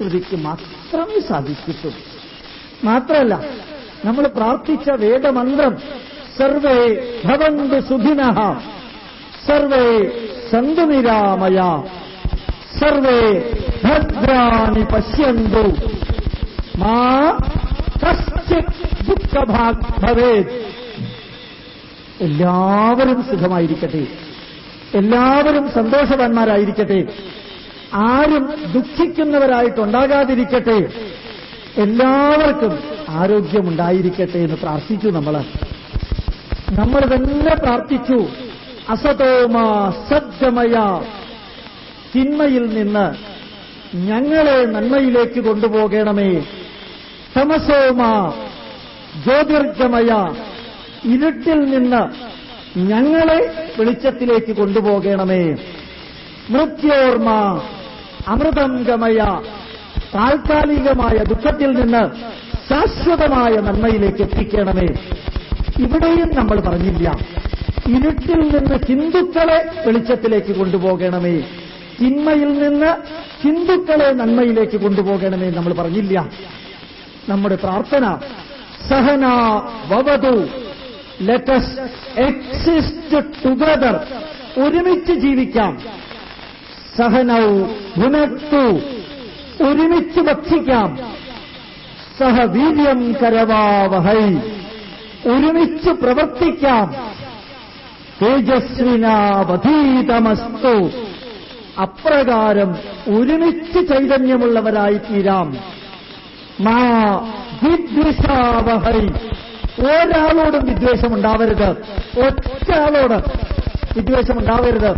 സംസ്കൃതിക്ക് മാത്രമേ സാധിച്ചിട്ടു മാത്രമല്ല നമ്മൾ പ്രാർത്ഥിച്ച വേദമന്ത്രം സർവേ ഭവന്തു സുഖിന സർവേ സന്തു നിരാമയ സർവേ ഭദ്രാണി പശ്യന്തു. മാ കശ്ചിത് ദുഃഖഭാഗ് ഭവേത് എല്ലാവരും സുഖമായിരിക്കട്ടെ. എല്ലാവരും സന്തോഷവാന്മാരായിരിക്കട്ടെ. ആരും ദുഃഖിക്കുന്നവരായിട്ടുണ്ടാകാതിരിക്കട്ടെ. എല്ലാവർക്കും ആരോഗ്യമുണ്ടായിരിക്കട്ടെ എന്ന് പ്രാർത്ഥിച്ചു നമ്മൾ. നമ്മൾ തന്നെ പ്രാർത്ഥിച്ചു. അസതോമ സദ്ഗമയ. തിന്മയിൽ നിന്ന് ഞങ്ങളെ നന്മയിലേക്ക് കൊണ്ടുപോകണമേ. തമസോമ ജ്യോതിർഗമയ. ഇരുട്ടിൽ നിന്ന് ഞങ്ങളെ വെളിച്ചത്തിലേക്ക് കൊണ്ടുപോകണമേ. മൃത്യോർമ്മ അമൃതം ഗമയ. താൽക്കാലികമായ ദുഃഖത്തിൽ നിന്ന് ശാശ്വതമായ നന്മയിലേക്ക് എത്തിക്കണമേ. ഇവിടെയും നമ്മൾ പറഞ്ഞില്ല. ഇരുട്ടിൽ നിന്ന് ഹിന്ദുക്കളെ വെളിച്ചത്തിലേക്ക് കൊണ്ടുപോകണമേ. തിന്മയിൽ നിന്ന് ഹിന്ദുക്കളെ നന്മയിലേക്ക് കൊണ്ടുപോകണമേ നമ്മൾ പറഞ്ഞില്ല. നമ്മുടെ പ്രാർത്ഥന സഹന വവതു ലെറ്റസ് എക്സിസ്റ്റ് ടുഗദർ ഒരുമിച്ച് ജീവിക്കാം. സഹനൗ ഭുനക്തു ഒരുമിച്ച് ഭക്ഷിക്കാം സഹവീര്യം കരവാവഹൈ ഒരുമിച്ച് പ്രവർത്തിക്കാം. തേജസ്വിനാവധീതമസ്തു അപ്രകാരം ഒരുമിച്ച് ചൈതന്യമുള്ളവരായി തീരാം മാ വിദ്വിഷാവഹൈ ഒരാളോടും വിദ്വേഷമുണ്ടാവരുത് ഒറ്റയാളോട് വിദ്വേഷമുണ്ടാവരുത്.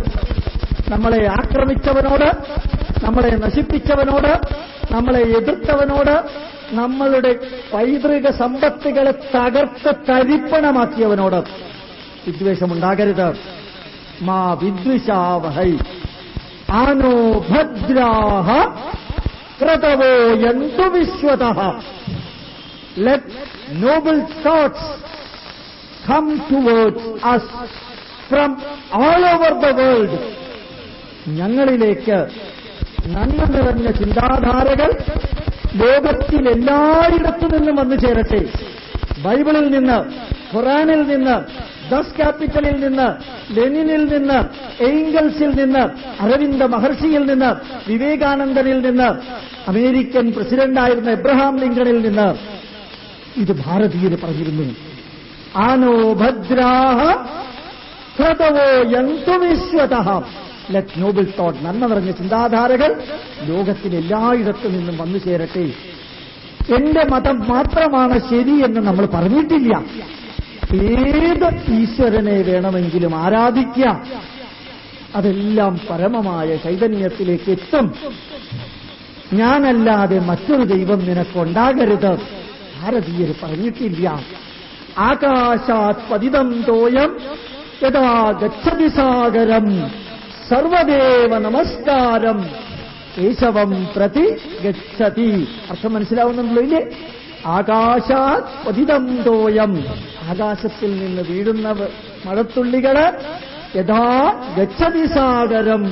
നമ്മളെ ആക്രമിച്ചവനോട് നമ്മളെ നശിപ്പിച്ചവനോട് നമ്മളെ എതിർത്തവനോട് നമ്മളുടെ പൈതൃക സമ്പത്തുകളെ തകർത്ത് തരിപ്പണമാക്കിയവനോട് വിദ്വേഷമുണ്ടാകരുത്. മാ വിദ്വിഷാവഹൈ. ആനോ ഭദ്രാഹ ക്രതവോ എന്തു വിശ്വത. Let noble thoughts come towards us from all over the world ഞങ്ങളിലേക്ക് നന്മ നിറഞ്ഞ ചിന്താധാരകൾ ലോകത്തിൽ എല്ലായിടത്തു നിന്നും വന്നു ചേരട്ടെ. ബൈബിളിൽ നിന്ന് ഖുറാനിൽ നിന്ന് ദസ് ക്യാപിറ്റലിൽ നിന്ന് ലെനിനിൽ നിന്ന് എയ്ങ്കൽസിൽ നിന്ന് അരവിന്ദ മഹർഷിയിൽ നിന്ന് വിവേകാനന്ദനിൽ നിന്ന് അമേരിക്കൻ പ്രസിഡന്റായിരുന്ന എബ്രഹാം ലിങ്കണിൽ നിന്ന് ഇത് ഭാരതീയർ പറഞ്ഞിരുന്നു. ആനോ ഭദ്രാഹ ഹൃതവോ യന്തു വിശ്വത ലെറ്റ് നോബിൾ തോട്ട് നന്മ നിറഞ്ഞ ചിന്താധാരകൾ ലോകത്തിൽ എല്ലായിടത്തു നിന്നും വന്നു ചേരട്ടെ. എന്റെ മതം മാത്രമാണ് ശരി എന്ന് നമ്മൾ പറഞ്ഞിട്ടില്ല. ഏത് ഈശ്വരനെ വേണമെങ്കിലും ആരാധിക്കാം. അതെല്ലാം പരമമായ ചൈതന്യത്തിലേക്ക് എത്തും. ഞാനല്ലാതെ മറ്റൊരു ദൈവം നിനക്കുണ്ടാകരുത്. ഭാരതീയർ പറഞ്ഞിട്ടില്ല. ആകാശാത് പതിതം തോയം യഥാ ഗച്ഛതി സാഗരം. സർവദേവ നമസ്കാരം. കേശവം പ്രതി ഗച്ഛതി. അർത്ഥം മനസ്സിലാവുന്നുണ്ടല്ലോ ഇല്ലേ? ആകാശാത് പതിതം തോയം. ആകാശത്തിൽ നിന്ന് വീഴുന്ന മഴത്തുള്ളികൾ യഥാ ഗച്ഛതി സാഗരം.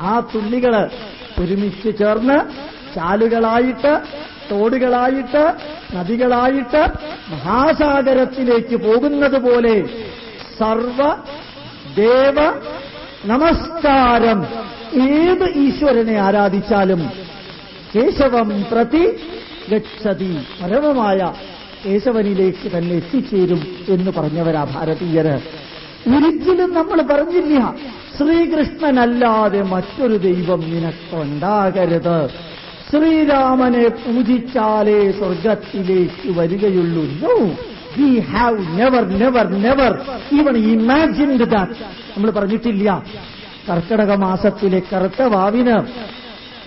ആ തുള്ളികൾ ഒരുമിച്ച് ചേർന്ന് ചാലുകളായിട്ട് തോടുകളായിട്ട് നദികളായിട്ട് മഹാസാഗരത്തിലേക്ക് പോകുന്നത് പോലെ സർവ ദേവ നമസ്കാരം. ഏത് ഈശ്വരനെ ആരാധിച്ചാലും കേശവം പ്രതി ഗച്ഛതി. പരമമായ കേശവനിലേക്ക് തന്നെ എത്തിച്ചേരും എന്ന് പറഞ്ഞവരാ ഭാരതീയര്. ഒരിക്കലും നമ്മൾ പറഞ്ഞില്ല ശ്രീകൃഷ്ണനല്ലാതെ മറ്റൊരു ദൈവം നിനക്കുണ്ടാകരുത്. ശ്രീരാമനെ പൂജിച്ചാലേ സ്വർഗത്തിലേക്ക് വരികയുള്ളൂ. We have never never never even imagined that നമ്മൾ പറഞ്ഞിട്ടില്ല. കർക്കിടക മാസത്തിലെ കറുത്ത വാവിന്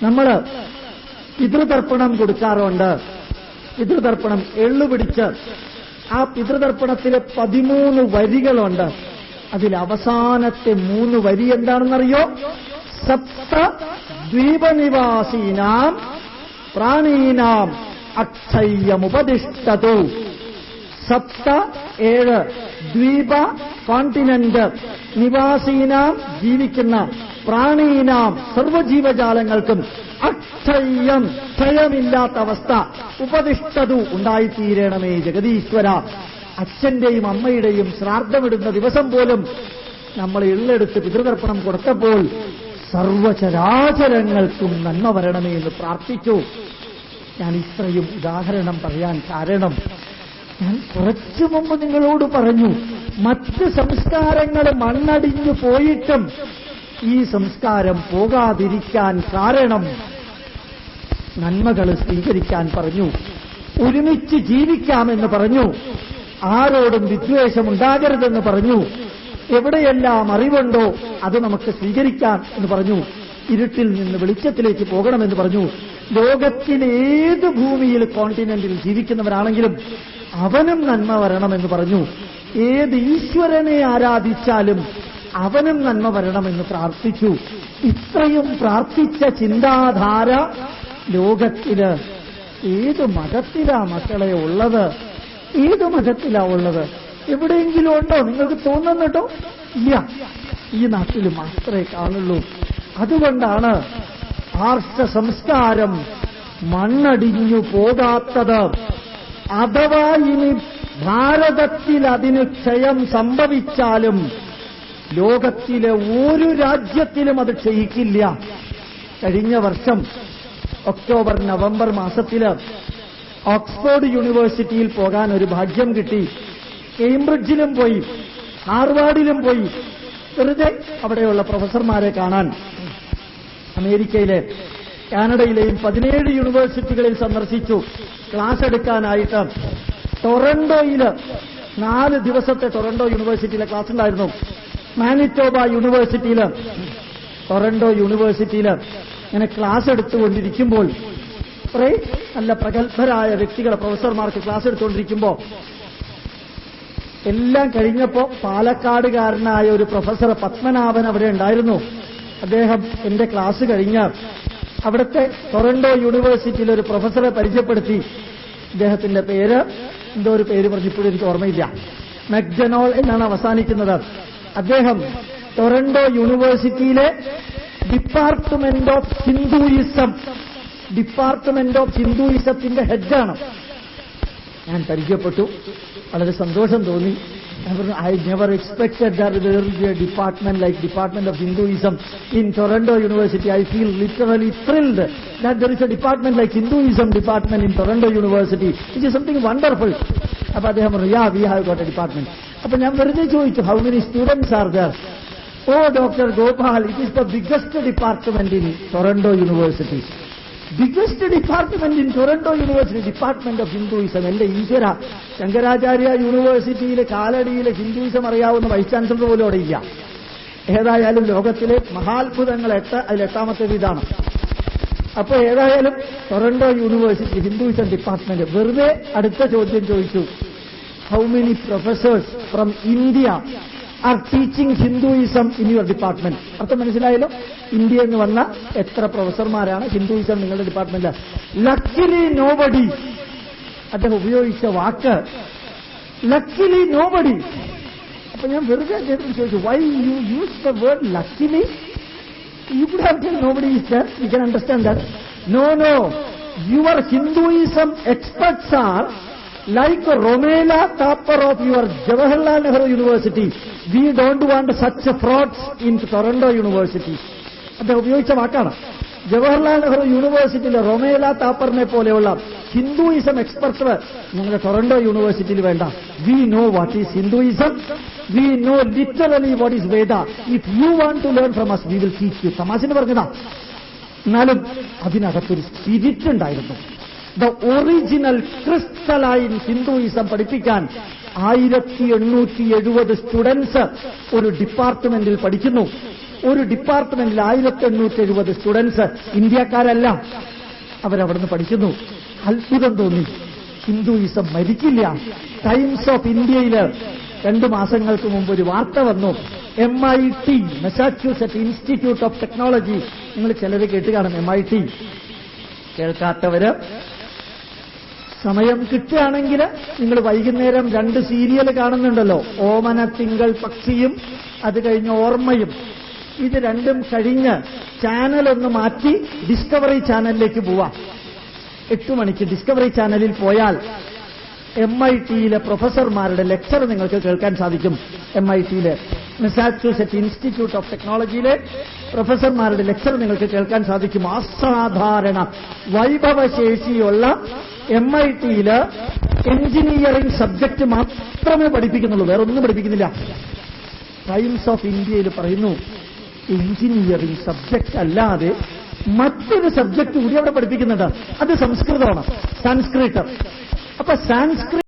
നമ്മൾ പിതൃതർപ്പണം കൊടുക്കാറുണ്ട്. പിതൃതർപ്പണം എള്ളുപിടിച്ച് ആ പിതൃതർപ്പണത്തിലെ പതിമൂന്ന് വരികളുണ്ട്. അതിൽ അവസാനത്തെ മൂന്ന് വരി എന്താണെന്നറിയോ? സപ്ത ദ്വീപനിവാസീനാം പ്രാണീനാം അക്ഷയ്യമുപദിഷ്ടതു സപ്ത ഏഴ് ദ്വീപ കോണ്ടിനന്റ്. നിവാസീനാം ജീവിക്കുന്ന പ്രാണീനാം സർവജീവജാലങ്ങൾക്കും അക്ഷയം ക്ഷയമില്ലാത്ത അവസ്ഥ ഉപദിഷ്ടതു ഉണ്ടായിത്തീരണമേ ജഗതീശ്വര അച്ഛന്റെയും അമ്മയുടെയും ശ്രാദ്ധമിടുന്ന ദിവസം പോലും നമ്മൾ എള്ളെടുത്ത് പിതൃതർപ്പണം കൊടുത്തപ്പോൾ സർവചരാചരങ്ങൾക്കും നന്മ വരണമേ എന്ന് പ്രാർത്ഥിച്ചു. ഞാൻ ഇത്രയും ഉദാഹരണം പറയാൻ കാരണം ഞാൻ കുറച്ചു മുമ്പ് നിങ്ങളോട് പറഞ്ഞു മറ്റ് സംസ്കാരങ്ങൾ മണ്ണടിഞ്ഞു പോയിട്ടും ഈ സംസ്കാരം പോകാതിരിക്കാൻ കാരണം നന്മകൾ സ്വീകരിക്കാൻ പറഞ്ഞു. ഒരുമിച്ച് ജീവിക്കാമെന്ന് പറഞ്ഞു. ആരോടും വിദ്വേഷമുണ്ടാകരുതെന്ന് പറഞ്ഞു. എവിടെയെല്ലാം അറിവുണ്ടോ അത് നമുക്ക് സ്വീകരിക്കാം എന്ന് പറഞ്ഞു. ഇരുട്ടിൽ നിന്ന് വെളിച്ചത്തിലേക്ക് പോകണമെന്ന് പറഞ്ഞു. ലോകത്തിലേത് ഭൂമിയിൽ കോണ്ടിനെന്റിൽ ജീവിക്കുന്നവരാണെങ്കിലും അവനും നന്മ വരണമെന്ന് പറഞ്ഞു. ഏത് ഈശ്വരനെ ആരാധിച്ചാലും അവനും നന്മ വരണമെന്ന് പ്രാർത്ഥിച്ചു. ഇത്രയും പ്രാർത്ഥിച്ച ചിന്താധാര ലോകത്തിൽ ഏത് മതത്തിലാ മക്കളെ ഉള്ളത്? ഏത് മതത്തിലാ ഉള്ളത്? എവിടെയെങ്കിലും ഉണ്ടോ? നിങ്ങൾക്ക് തോന്നുന്നുണ്ടോ? ഇല്ല. ഈ നാട്ടിൽ മാത്രമേ കാണുള്ളൂ. അതുകൊണ്ടാണ് ആർഷ സംസ്കാരം മണ്ണടിഞ്ഞു പോകാത്തത്. അഥവാ ഇനി ഭാരതത്തിൽ അതിന് ക്ഷയം സംഭവിച്ചാലും ലോകത്തിലെ ഒരു രാജ്യത്തിലും അത് ക്ഷയിക്കില്ല. കഴിഞ്ഞ വർഷം ഒക്ടോബർ നവംബർ മാസത്തിൽ ഓക്സ്ഫോർഡ് യൂണിവേഴ്സിറ്റിയിൽ പോകാൻ ഒരു ഭാഗ്യം കിട്ടി. കേംബ്രിഡ്ജിലും പോയി ഹാർവാർഡിലും പോയി. വെറുതെ അവിടെയുള്ള പ്രൊഫസർമാരെ കാണാൻ. അമേരിക്കയിലെ കാനഡയിലെയും പതിനേഴ് യൂണിവേഴ്സിറ്റികളിൽ സന്ദർശിച്ചു. ക്ലാസ് എടുക്കാനായിട്ട് ടൊറന്റോയിൽ നാല് ദിവസത്തെ ടൊറന്റോ യൂണിവേഴ്സിറ്റിയിലെ ക്ലാസ് ഉണ്ടായിരുന്നു. മാനിറ്റോബ യൂണിവേഴ്സിറ്റിയിൽ ടൊറന്റോ യൂണിവേഴ്സിറ്റിയിൽ ഇങ്ങനെ ക്ലാസ് എടുത്തുകൊണ്ടിരിക്കുമ്പോൾ കുറെ നല്ല പ്രഗത്ഭരായ വ്യക്തികളെ പ്രൊഫസർമാർക്ക് ക്ലാസ് എടുത്തുകൊണ്ടിരിക്കുമ്പോ എല്ലാം കഴിഞ്ഞപ്പോ പാലക്കാടുകാരനായ ഒരു പ്രൊഫസർ പത്മനാഭൻ അവിടെ ഉണ്ടായിരുന്നു. അദ്ദേഹം എന്റെ ക്ലാസ് കഴിഞ്ഞ് അവിടുത്തെ ടൊറന്റോ യൂണിവേഴ്സിറ്റിയിലെ ഒരു പ്രൊഫസറെ പരിചയപ്പെടുത്തി. അദ്ദേഹത്തിന്റെ പേര് എന്തോ ഒരു പേര് പറഞ്ഞിപ്പോഴും എനിക്ക് ഓർമ്മയില്ല. മെക്ജനോൾ എന്നാണ് അവസാനിക്കുന്നത്. അദ്ദേഹം ടൊറന്റോ യൂണിവേഴ്സിറ്റിയിലെ department of Hinduism department of ഹിന്ദുയിസത്തിന്റെ ഹെഡാണ്. ഞാൻ പരിചയപ്പെട്ടു. വളരെ സന്തോഷം തോന്നി. I never expected there department like department of Hinduism in Toronto University I feel literally thrilled that there is a department like Hinduism department in Toronto University it is something wonderful അപ്പൊ അദ്ദേഹം പറഞ്ഞു yeah we have got a department അപ്പൊ ഞാൻ വെറുതെ ചോദിച്ചു how many students are there oh doctor Gopal it is the biggest department in Toronto University biggest department in Toronto university department of Hinduism എന്റെ ഈശ്വര ശങ്കരാചാര്യ യൂണിവേഴ്സിറ്റിയിലെ കാലടിയിലെ ഹിന്ദുയിസം അറിയാവുന്ന vice chancellor പോലും അവിടെ ഇല്ല. ഏതായാലും ലോകത്തിലെ മഹാത്ഭുതങ്ങൾ എട്ട് അതിൽ എട്ടാമത്തേത് ഇതാണ്. അപ്പോൾ ഏതായാലും ടൊറന്റോ യൂണിവേഴ്സിറ്റി ഹിന്ദുയിസം ഡിപ്പാർട്ട്മെന്റ് വെറുതെ അടുത്ത ചോദ്യം ചോദിച്ചു. How many professors from India are teaching Hinduism in your department അർത്ഥം മനസ്സിലായല്ലോ ഇന്ത്യ എന്ന് വന്ന എത്ര പ്രൊഫസർമാരാണ് ഹിന്ദുയിസം നിങ്ങളുടെ ഡിപ്പാർട്ട്മെന്റ് ലക്കിലി നോബഡി അദ്ദേഹം ഉപയോഗിച്ച വാക്ക് ലക്കിലി നോബഡി അപ്പൊ ഞാൻ വെറുതെ അദ്ദേഹത്തിന് ചോദിച്ചു why you use the word luckily you could have to is there. You can understand that. No, no. Your Hinduism experts are like Romela Thapar of your Jawaharlal Nehru University. We don't want such frauds in Toronto University. അദ്ദേഹം ഉപയോഗിച്ച വാക്കാണ്. ജവഹർലാൽ നെഹ്റു യൂണിവേഴ്സിറ്റിയിലെ റൊമേല താപ്പറിനെ പോലെയുള്ള Hinduism expert ഞങ്ങളുടെ Toronto യൂണിവേഴ്സിറ്റിയിൽ വേണ്ട. We know what is Hinduism we know literally what is Veda if you want to learn from us we will teach you തമാശന് പറഞ്ഞതാ. എന്നാലും അതിനകത്തൊരു സ്പിരിറ്റ് ഉണ്ടായിരുന്നു. ദ ഒറിജിനൽ ക്രിസ്റ്റലൈൻ ഹിന്ദുയിസം പഠിപ്പിക്കാൻ ആയിരത്തി എണ്ണൂറ്റി എഴുപത് സ്റ്റുഡൻസ് ഒരു ഡിപ്പാർട്ട്മെന്റിൽ പഠിക്കുന്നു. ഒരു ഡിപ്പാർട്ട്മെന്റിൽ ആയിരത്തി എണ്ണൂറ്റി എഴുപത് സ്റ്റുഡൻസ് ഇന്ത്യക്കാരല്ല. അവരവിടുന്ന് പഠിക്കുന്നു. അത്ഭുതം തോന്നി. ഹിന്ദുയിസം മരിക്കില്ല. ടൈംസ് ഓഫ് ഇന്ത്യയിൽ രണ്ടു മാസങ്ങൾക്ക് മുമ്പ് ഒരു വാർത്ത വന്നു. M I T Massachusetts Institute of Technology നിങ്ങൾ ചിലത് കേട്ട് എം ഐ ടി കേൾക്കാത്തവര് സമയം കിട്ടുകയാണെങ്കിൽ നിങ്ങൾ വൈകുന്നേരം രണ്ട് സീരിയൽ കാണുന്നുണ്ടല്ലോ. ഓമന തിങ്കൾ പക്ഷിയും അത് കഴിഞ്ഞ് ഓർമ്മയും. ഇത് രണ്ടും കഴിഞ്ഞ് ചാനലൊന്ന് മാറ്റി ഡിസ്കവറി ചാനലിലേക്ക് പോവാം. എട്ട് മണിക്ക് ഡിസ്കവറി ചാനലിൽ പോയാൽ എം ഐ ടിയിലെ പ്രൊഫസർമാരുടെ ലെക്ചർ നിങ്ങൾക്ക് കേൾക്കാൻ സാധിക്കും. എം ഐ ടിയിലെ മെസാച്യൂസെറ്റ് ഇൻസ്റ്റിറ്റ്യൂട്ട് ഓഫ് ടെക്നോളജിയിലെ പ്രൊഫസർമാരുടെ ലെക്ചർ നിങ്ങൾക്ക് കേൾക്കാൻ സാധിക്കും. അസാധാരണ വൈഭവശേഷിയുള്ള എം ഐ ടിയിൽ എഞ്ചിനീയറിംഗ് സബ്ജക്ട് മാത്രമേ പഠിപ്പിക്കുന്നുള്ളൂ. വേറെ ഒന്നും പഠിപ്പിക്കുന്നില്ല. ടൈംസ് ഓഫ് ഇന്ത്യയിൽ പറയുന്നു എഞ്ചിനീയറിംഗ് സബ്ജക്ട് അല്ലാതെ മറ്റൊരു സബ്ജക്ട് കൂടി അവിടെ പഠിപ്പിക്കുന്നുണ്ട്. അത് സംസ്കൃതമാണ്. സാൻസ്ക്രിറ്റ്. അപ്പൊ സാൻസ്ക്രിറ്റ്